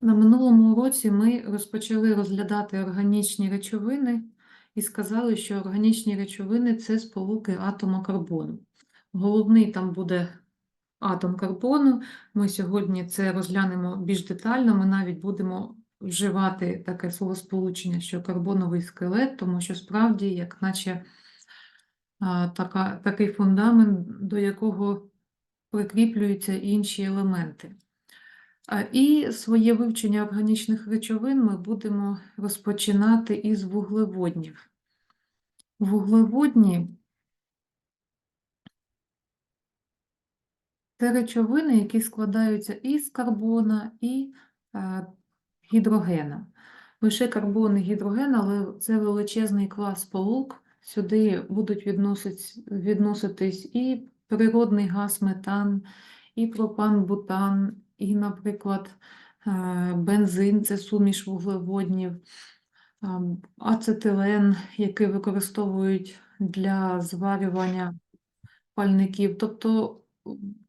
На минулому уроці ми розпочали розглядати органічні речовини і сказали, що органічні речовини це сполуки атома карбону. Головний там буде атом карбону. Ми сьогодні це розглянемо більш детально. Ми навіть будемо вживати таке словосполучення, що карбоновий скелет, тому що справді, як наче така, такий фундамент, до якого прикріплюються інші елементи. І своє вивчення органічних речовин ми будемо розпочинати із вуглеводнів. Вуглеводні це речовини, які складаються із карбона і е, гідрогена. Лише карбон і гідроген, але це величезний клас сполук. Сюди будуть відноситись і природний газ метан, і пропан-бутан, і, наприклад, е, бензин це суміш вуглеводнів, ацетилен, який використовують для зварювання пальників. Тобто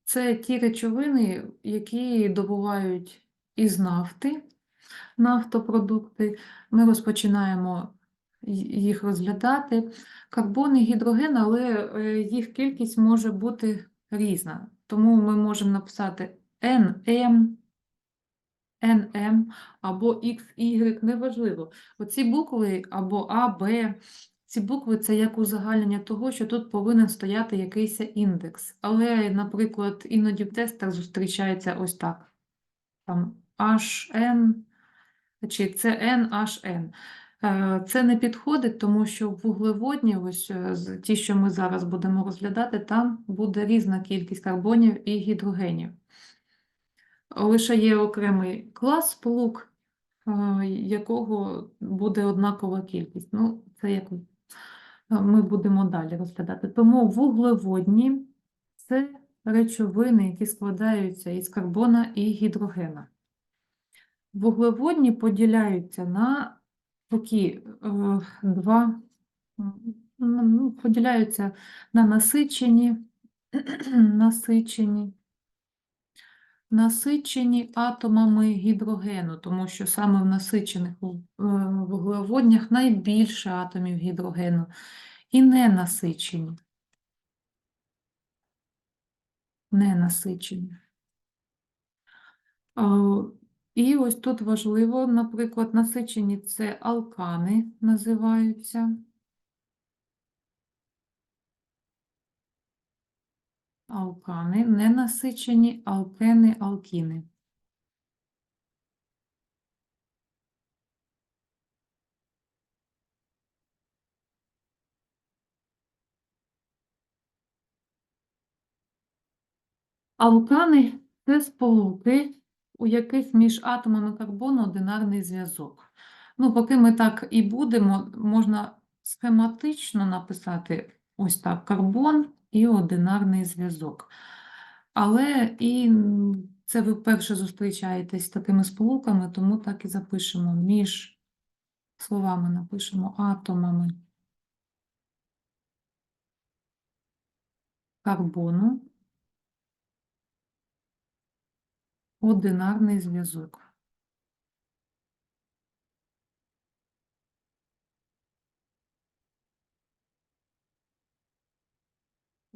це ті речовини, які добувають із нафти, нафтопродукти. Ми розпочинаємо їх розглядати. Карбон і гідроген, але е, їх кількість може бути різна. Тому ми можемо написати NM, NM або XY, неважливо. Оці букви або А, Б, ці букви це як узагальнення того, що тут повинен стояти якийсь індекс. Але, наприклад, іноді в тестах зустрічається ось так. Там HN чи CN, HN. Е, Це не підходить, тому що вуглеводні, ось е, ті, що ми зараз будемо розглядати, там буде різна кількість карбонів і гідрогенів. Лише є окремий клас сполук, е, якого буде однакова кількість. Ну, це як е, ми будемо далі розглядати. Тому вуглеводні це речовини, які складаються із карбона і гідрогена. Вуглеводні поділяються на такі е, два, ну, поділяються на насичені, насичені, насичені атомами гідрогену, тому що саме в насичених е, вуглеводнях найбільше атомів гідрогену, і ненасичені. Ненасичені. Е, І ось тут важливо, наприклад, насичені це алкани називаються. Алкани, ненасичені, алкени, алкіни. Алкани це сполуки, у яких між атомами карбону одинарний зв'язок. Ну, поки ми так і будемо, можна схематично написати ось так: карбон і одинарний зв'язок. Але і це ви вперше зустрічаєтесь з такими сполуками, тому так і запишемо між словами напишемо атомами карбону. Одинарний зв'язок.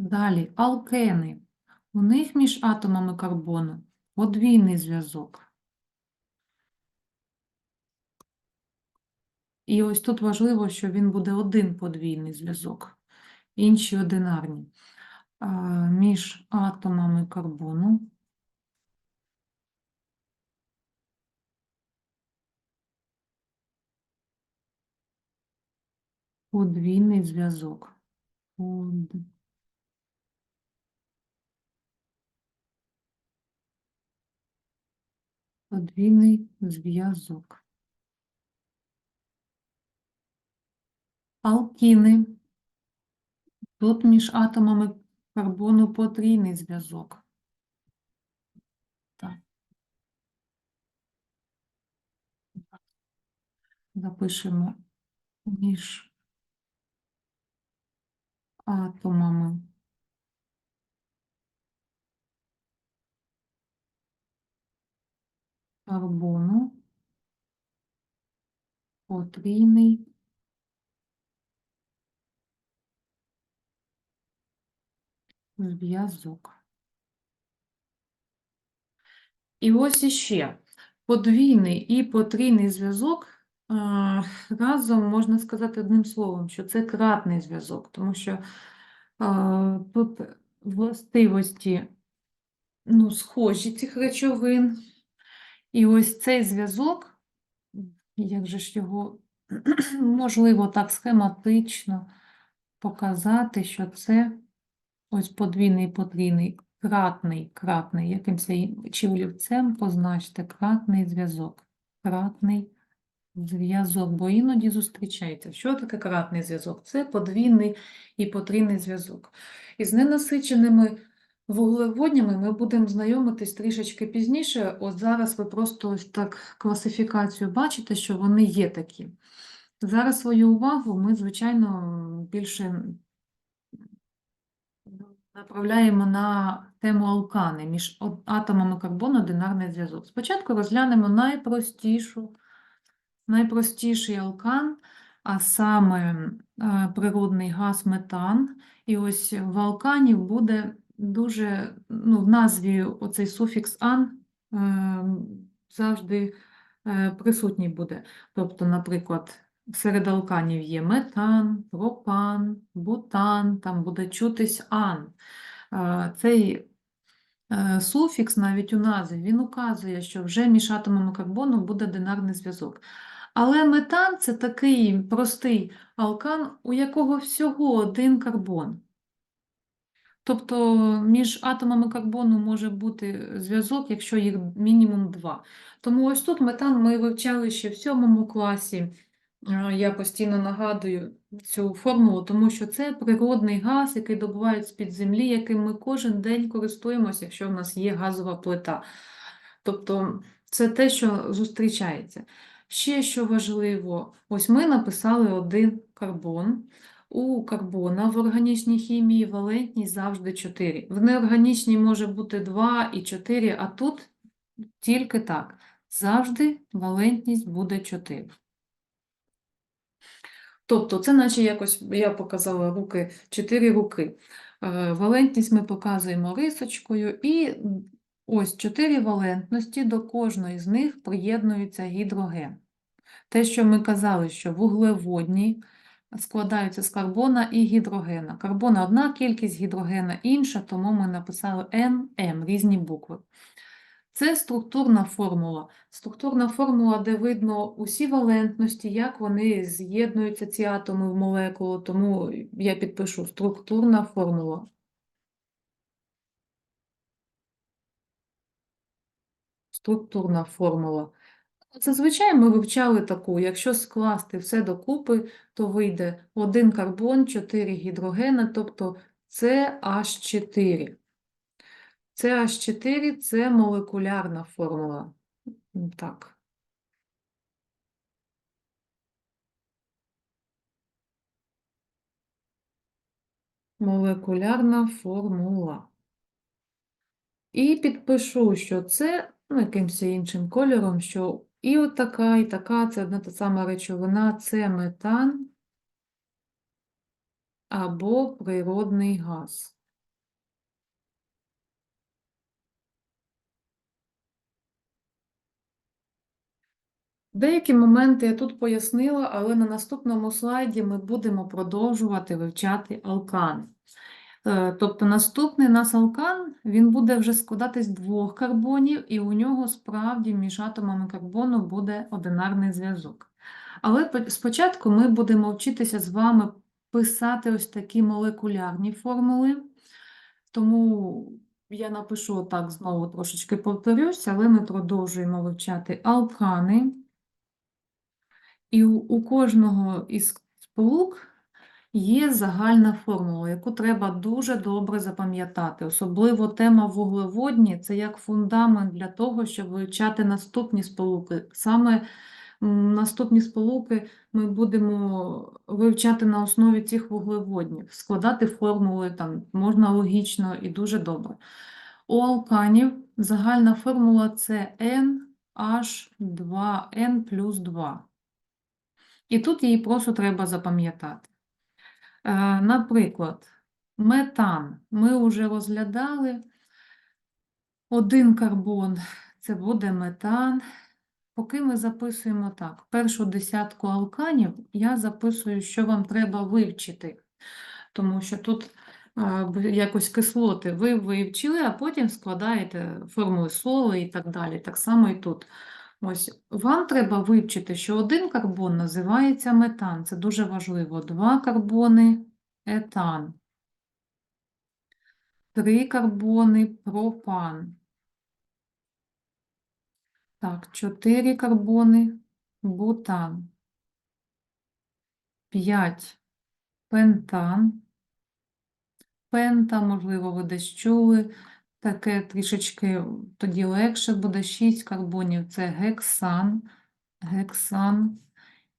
Далі алкени. У них між атомами карбону подвійний зв'язок. І ось тут важливо, що він буде один подвійний зв'язок, інші одинарні. Між атомами карбону подвійний зв'язок. Под- Подвійний зв'язок. Алкіни. Тут між атомами карбону потрійний зв'язок. Так. Запишемо між атомами карбону, потрійний зв'язок. І ось іще подвійний і потрійний зв'язок разом можна сказати одним словом, що це кратний зв'язок, тому що тут властивості ну, схожі цих речовин. І ось цей зв'язок, як же ж його можливо так схематично показати, що це ось подвійний, потрійний, кратний, кратний, якимось ін- чи олівцем позначте кратний зв'язок. Кратний зв'язок, бо іноді зустрічається. Що таке кратний зв'язок? Це подвійний і потрійний зв'язок. Із ненасиченими вуглеводнями ми будемо знайомитись трішечки пізніше. От зараз ви просто ось так класифікацію бачите, що вони є такі. Зараз свою увагу ми, звичайно, більше направляємо на тему алкани між атомами карбону одинарний зв'язок. Спочатку розглянемо найпростішу, найпростіший алкан, а саме е, природний газ метан. І ось в алканів буде дуже, ну, в назві оцей суфікс ан е, завжди е, присутній буде. Тобто, наприклад, серед алканів є метан, пропан, бутан, там буде чутись ан. Е, Цей е, суфікс навіть у назві він указує, що вже між атомами карбону буде динарний зв'язок. Але метан це такий простий алкан, у якого всього один карбон. Тобто між атомами карбону може бути зв'язок, якщо їх мінімум два. Тому ось тут метан ми вивчали ще в сьомому класі. Е, Я постійно нагадую цю формулу, тому що це природний газ, який добувають з-під землі, яким ми кожен день користуємося, якщо в нас є газова плита. Тобто це те, що зустрічається. Ще що важливо, ось ми написали один карбон. У карбона в органічній хімії валентність завжди 4. В неорганічній може бути 2 і 4, а тут тільки так. Завжди валентність буде 4. Тобто, це наче якось я показала руки, 4 руки. Е, Валентність ми показуємо рисочкою, і ось 4 валентності, до кожної з них приєднується гідроген. Те, що ми казали, що вуглеводні складаються з карбона і гідрогена. Карбона одна кількість, гідрогена інша, тому ми написали NM, різні букви. Це структурна формула. Структурна формула, де видно усі валентності, як вони з'єднуються, ці атоми в молекулу, тому я підпишу структурна формула. Структурна формула. Зазвичай ми вивчали таку, якщо скласти все докупи, то вийде один карбон, 4 гідрогена, тобто CH4. CH4 – це молекулярна формула. Так. Молекулярна формула. І підпишу, що це ну, якимось іншим кольором, що і от така, і така, це одна та сама речовина, це метан або природний газ. Деякі моменти я тут пояснила, але на наступному слайді ми будемо продовжувати вивчати алкани. Е, Тобто наступний нас алкан, він буде вже складатись двох карбонів, і у нього справді між атомами карбону буде одинарний зв'язок. Але спочатку ми будемо вчитися з вами писати ось такі молекулярні формули. Тому я напишу так знову трошечки повторюсь, але ми продовжуємо вивчати алкани. І у кожного із сполук є загальна формула, яку треба дуже добре запам'ятати. Особливо тема вуглеводні це як фундамент для того, щоб вивчати наступні сполуки. Саме наступні сполуки ми будемо вивчати на основі цих вуглеводнів, складати формули там можна логічно і дуже добре. У алканів загальна формула це N H2N плюс 2. І тут її просто треба запам'ятати. Е, Наприклад, метан ми вже розглядали. Один карбон це буде метан. Поки ми записуємо так, першу десятку алканів я записую, що вам треба вивчити, тому що тут а, якось кислоти ви вивчили, а потім складаєте формули слова і так далі. Так само і тут. Ось вам треба вивчити, що один карбон називається метан, це дуже важливо. Два карбони етан, три карбони пропан. Так, 4 карбони, бутан, 5 пентан, пента, можливо, ви десь чули, таке трішечки тоді легше буде 6 карбонів, це гексан, гексан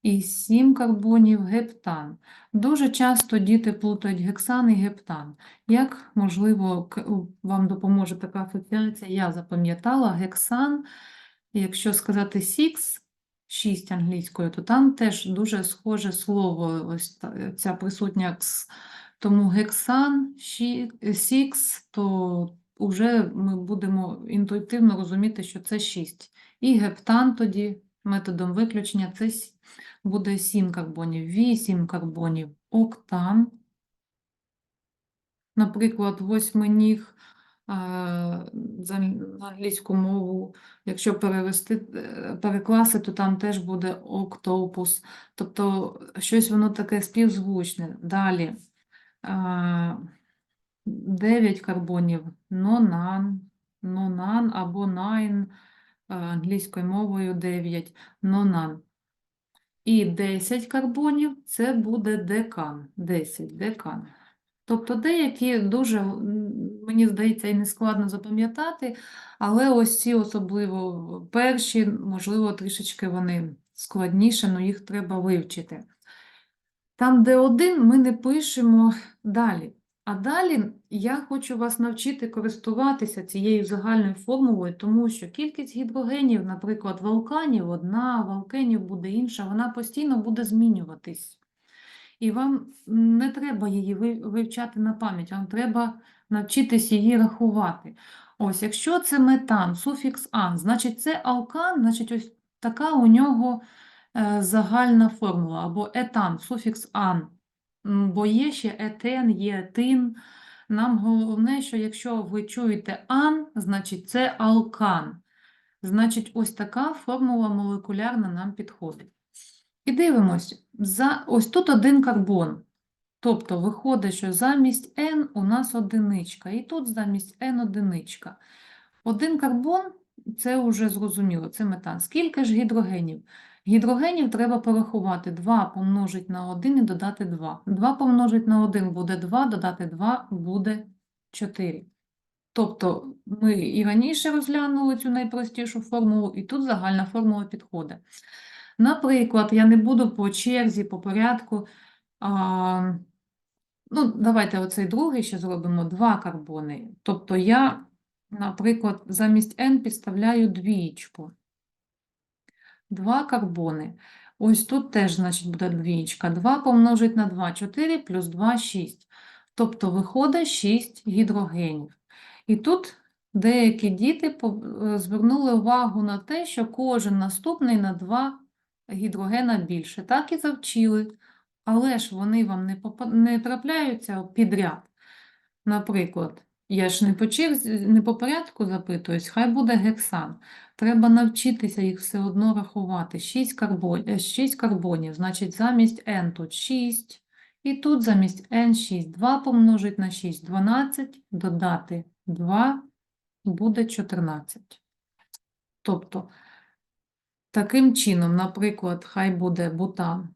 і 7 карбонів гептан. Дуже часто діти плутають гексан і гептан. Як, можливо, вам допоможе така асоціація, я запам'ятала гексан – Якщо сказати six, 6 англійською, то там теж дуже схоже слово, ось ця присутня кс. Тому гексан, ші- six, то вже ми будемо інтуїтивно розуміти, що це 6. І гептан тоді методом виключення це буде 7 карбонів, 8 карбонів, октан. Наприклад, восьминіг а, за англійську мову, якщо перевести, е, перекласти, то там теж буде октопус. Тобто щось воно таке співзвучне. Далі. А, 9 карбонів нонан, нонан або nine а, англійською мовою 9, нонан. І 10 карбонів це буде декан. 10 декан. Тобто деякі дуже, мені здається, і не складно запам'ятати, але ось ці особливо перші, можливо, трішечки вони складніші, але їх треба вивчити. Там, де один, ми не пишемо далі. А далі я хочу вас навчити користуватися цією загальною формулою, тому що кількість гідрогенів, наприклад, в алканів одна, в алкенів буде інша, вона постійно буде змінюватись. І вам не треба її вивчати на пам'ять, вам треба навчитись її рахувати. Ось, якщо це метан, суфікс ан, значить це алкан, значить ось така у нього е, загальна формула, або етан, суфікс ан. Бо є ще етен, є етин. Нам головне, що якщо ви чуєте ан, значить це алкан. Значить, ось така формула молекулярна нам підходить. І дивимось, за, ось тут один карбон. Тобто виходить, що замість N у нас одиничка, і тут замість N одиничка. Один карбон це вже зрозуміло, це метан. Скільки ж гідрогенів? Гідрогенів треба порахувати 2 помножить на 1 і додати 2. 2 помножить на 1 буде 2, додати 2 буде 4. Тобто ми і раніше розглянули цю найпростішу формулу, і тут загальна формула підходить. Наприклад, я не буду по черзі, по порядку. А, Ну, Давайте оцей другий ще зробимо 2 карбони. Тобто я, наприклад, замість n підставляю двічку. 2 карбони. Ось тут теж, значить, буде двічка. 2 помножить на 2, 4 плюс 2 6. Тобто виходить 6 гідрогенів. І тут деякі діти е, звернули увагу на те, що кожен наступний на 2 гідрогена більше. Так і завчили, але ж вони вам не трапляються підряд. Наприклад, я ж не по черзі, не по порядку запитуюсь, хай буде гексан. Треба навчитися їх все одно рахувати. 6 карбонів, 6 карбонів, значить замість N тут 6, і тут замість N 6. 2 помножить на 6, 12, додати 2 буде 14. Тобто, таким чином, наприклад, хай буде бутан.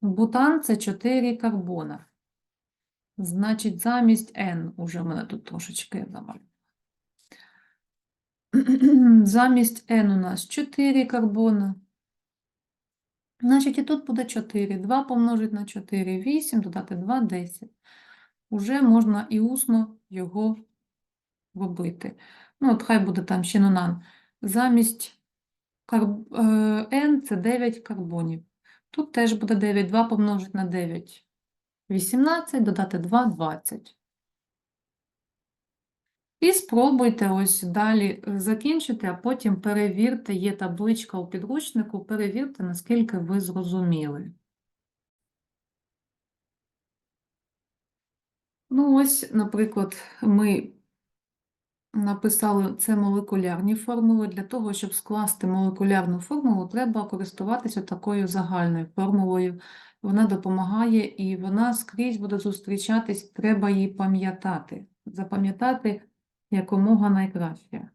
Бутан – це 4 карбона. Значить, замість N, уже в мене тут трошечки замалювала. Замість N у нас 4 карбона. Значить, і тут буде 4. 2 помножить на 4, 8, додати 2, 10. Уже можна і усно його робити. Ну, от хай буде там ще нонан. Замість карб... е, N – це 9 карбонів. Тут теж буде 9, 2 помножити на 9 – 18, додати 2 – 20. І спробуйте ось далі е, закінчити, а потім перевірте, є табличка у підручнику, перевірте, наскільки ви зрозуміли. Ну, ось, наприклад, ми написали це молекулярні формули. Для того, щоб скласти молекулярну формулу, треба користуватися такою загальною формулою. Вона допомагає і вона скрізь буде зустрічатись, треба її пам'ятати. Запам'ятати якомога найкраще.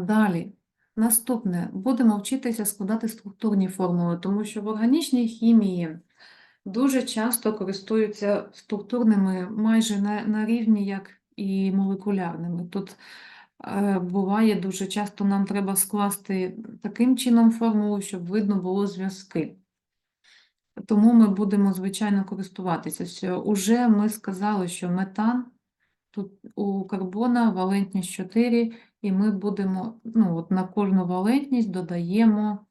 Далі. Наступне. Будемо вчитися складати структурні формули, тому що в органічній хімії дуже часто користуються структурними майже на, на рівні, як і молекулярними. Тут е, буває дуже часто нам треба скласти таким чином формулу, щоб видно було зв'язки. Тому ми будемо, звичайно, користуватися. Уже ми сказали, що метан тут у карбона валентність 4, і ми будемо ну, от на кожну валентність додаємо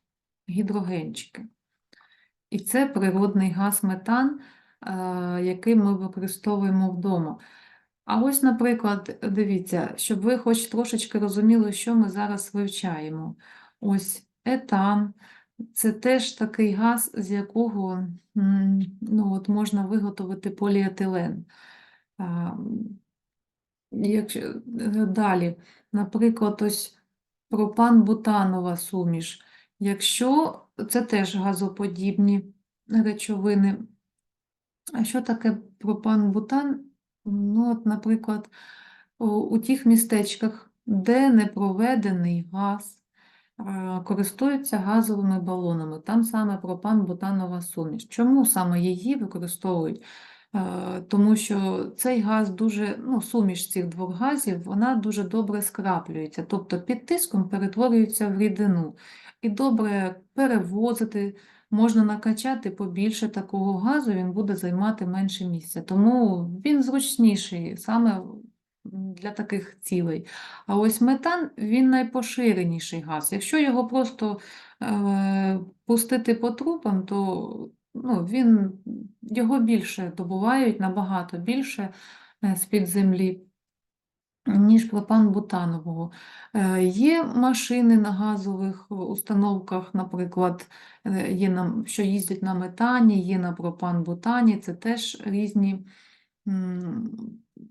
гідрогенчики. І це природний газ метан, е, який ми використовуємо вдома. А ось, наприклад, дивіться, щоб ви хоч трошечки розуміли, що ми зараз вивчаємо. Ось етан це теж такий газ, з якого ну, от можна виготовити поліетилен. Якщо, е, далі, наприклад, ось пропан-бутанова суміш. Якщо це теж газоподібні речовини. А що таке пропан-бутан? Ну, от, наприклад, у, тих містечках, де не проведений газ, користуються газовими балонами. Там саме пропан-бутанова суміш. Чому саме її використовують? Е, Тому що цей газ дуже, ну, суміш цих двох газів, вона дуже добре скраплюється, тобто під тиском перетворюється в рідину. І добре перевозити, можна накачати побільше такого газу, він буде займати менше місця. Тому він зручніший саме для таких цілей. А ось метан він найпоширеніший газ. Якщо його просто е, пустити по трупам, то ну, він, його більше добувають, набагато більше е, з-під землі, ніж пропан бутанового. Е, Є машини на газових установках, наприклад, е, є на, що їздять на метані, є на пропан-бутані, це теж різні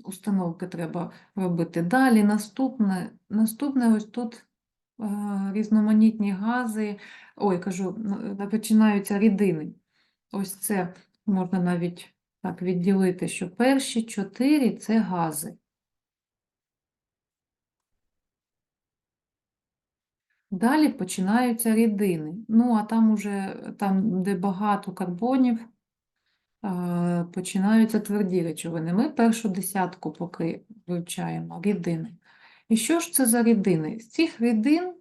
установки треба робити. Далі наступне, наступне ось тут е, різноманітні гази, ой, кажу, починаються рідини. Ось це можна навіть так відділити, що перші чотири це гази. Далі починаються рідини. Ну, а там уже, там, де багато карбонів, е, починаються тверді речовини. Ми першу десятку поки вивчаємо рідини. І що ж це за рідини? З цих рідин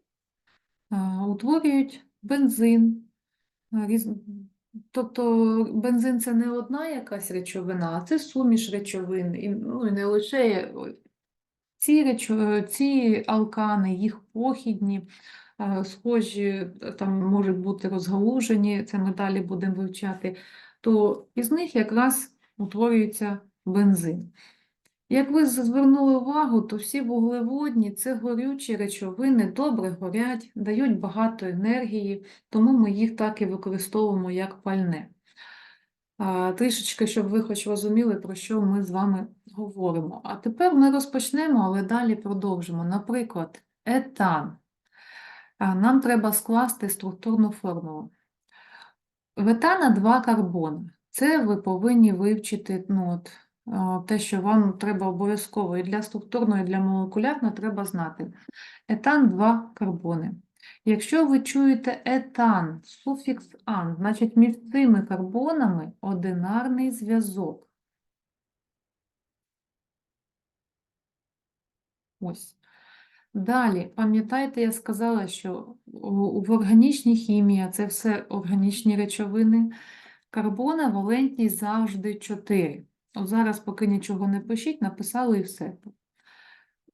е, утворюють бензин. е, Тобто бензин це не одна якась речовина, а це суміш речовин. І, ну, і не лише ці, речо... ці алкани, їх похідні, схожі, е, там можуть бути розгалужені, це ми далі будемо вивчати, то із них якраз утворюється бензин. Як ви звернули увагу, то всі вуглеводні це горючі речовини, добре горять, дають багато енергії, тому ми їх так і використовуємо як пальне. Трішечки, щоб ви хоч розуміли, про що ми з вами говоримо. А тепер ми розпочнемо, але далі продовжимо. Наприклад, етан. Нам треба скласти структурну формулу. В етана два карбони. Це ви повинні вивчити ну, от, те, що вам треба обов'язково і для структурної, і для молекулярної треба знати. Етан два карбони. Якщо ви чуєте етан, суфікс ан, значить між цими карбонами одинарний зв'язок. Ось. Далі, пам'ятаєте, я сказала, що в органічній хімії, це все органічні речовини, карбона валентність завжди 4. От зараз, поки нічого не пишіть, написали і все.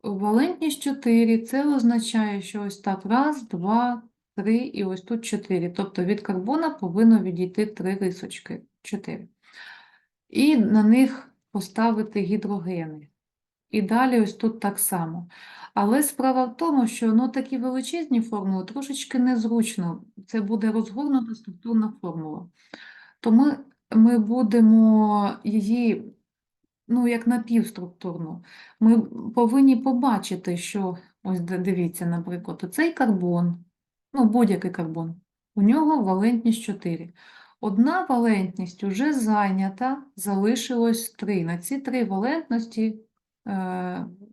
Валентність 4 – це означає, що ось так раз, два, 3 і ось тут 4. Тобто від карбона повинно відійти 3 рисочки. 4. І на них поставити гідрогени. І далі ось тут так само. Але справа в тому, що ну, такі величезні формули трошечки незручно. Це буде розгорнута структурна формула. Тому ми будемо її, ну, як напівструктурну. Ми повинні побачити, що, ось ди- дивіться, наприклад, оцей карбон, ну, будь-який карбон, у нього валентність 4. Одна валентність уже зайнята, залишилось 3. На ці три валентності,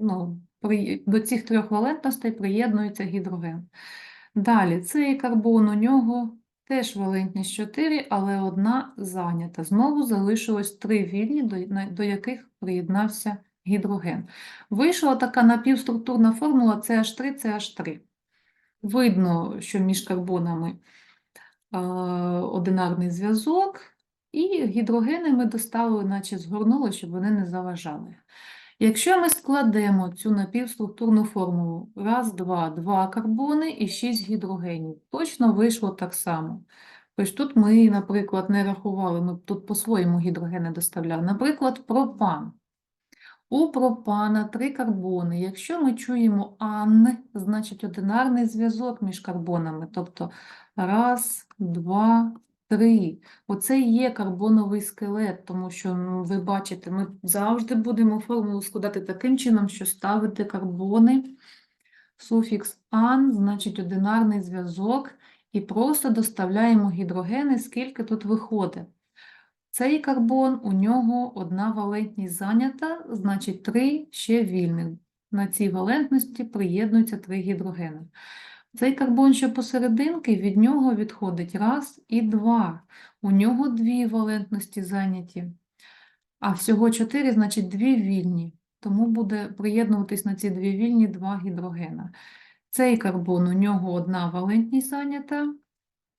ну, при, до цих трьох валентностей приєднується гідроген. Далі, цей карбон у нього теж валентність 4, але одна зайнята. Знову залишилось три вільні, до яких приєднався гідроген. Вийшла така напівструктурна формула CH3, CH3. Видно, що між карбонами е, одинарний зв'язок, і гідрогени ми доставили, наче згорнули, щоб вони не заважали. Якщо ми складемо цю напівструктурну формулу раз, два, два карбони і шість гідрогенів, точно вийшло так само. Ось тут ми, наприклад, не рахували, ми тут по-своєму гідрогени доставляли. Наприклад, пропан. У пропана три карбони. Якщо ми чуємо ан, значить одинарний зв'язок між карбонами. Тобто раз, два, три. Оце і є карбоновий скелет, тому що ну, ви бачите, ми завжди будемо формулу складати таким чином, що ставити карбони, суфікс ан, значить одинарний зв'язок, і просто доставляємо гідрогени, скільки тут виходить. Цей карбон, у нього одна валентність зайнята, значить три ще вільних. На цій валентності приєднуються три гідрогени. Цей карбон, що посерединки, від нього відходить раз і два. У нього дві валентності зайняті, а всього чотири, значить дві вільні. Тому буде приєднуватись на ці дві вільні два гідрогена. Цей карбон, у нього одна валентність зайнята,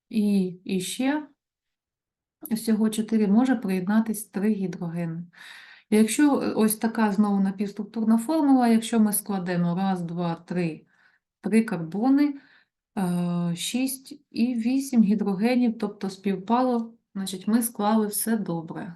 і, і ще всього 4 може приєднатись 3 гідрогени. Якщо е, ось така знову напівструктурна формула, якщо ми складемо раз, два, три, три карбони, 6 і 8 гідрогенів, тобто співпало, значить ми склали все добре.